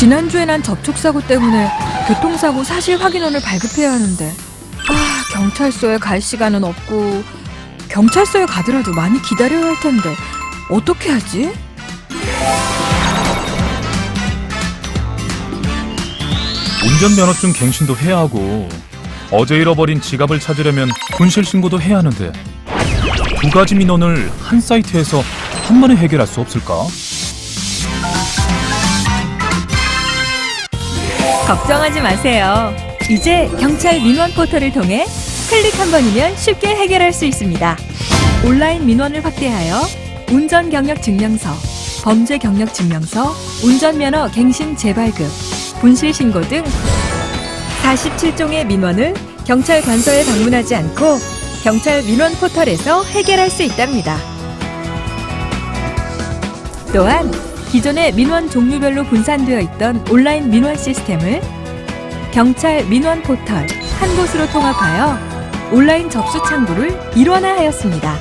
지난주에 난 접촉사고 때문에 교통사고 사실 확인원을 발급해야 하는데 아 경찰서에 갈 시간은 없고 경찰서에 가더라도 많이 기다려야 할 텐데 어떻게 하지? 운전면허증 갱신도 해야 하고 어제 잃어버린 지갑을 찾으려면 분실 신고도 해야 하는데 두 가지 민원을 한 사이트에서 한 번에 해결할 수 없을까? 걱정하지 마세요. 이제 경찰 민원 포털을 통해 클릭 한 번이면 쉽게 해결할 수 있습니다. 온라인 민원을 확대하여 운전 경력 증명서, 범죄 경력 증명서, 운전면허 갱신 재발급, 분실 신고 등 47종의 민원을 경찰 관서에 방문하지 않고 경찰 민원 포털에서 해결할 수 있답니다. 또한 기존의 민원 종류별로 분산되어 있던 온라인 민원 시스템을 경찰 민원 포털 한 곳으로 통합하여 온라인 접수 창구를 일원화하였습니다.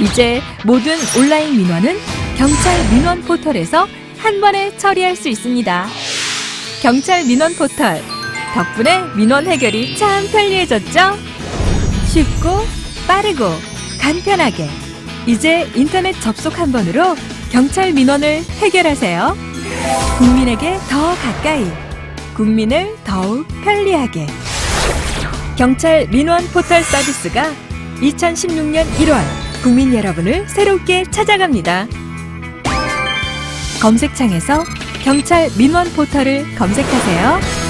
이제 모든 온라인 민원은 경찰 민원 포털에서 한 번에 처리할 수 있습니다. 경찰 민원 포털 덕분에 민원 해결이 참 편리해졌죠? 쉽고 빠르고 간편하게 이제 인터넷 접속 한 번으로 경찰 민원을 해결하세요. 국민에게 더 가까이, 국민을 더욱 편리하게. 경찰 민원 포털 서비스가 2016년 1월 국민 여러분을 새롭게 찾아갑니다. 검색창에서 경찰 민원 포털을 검색하세요.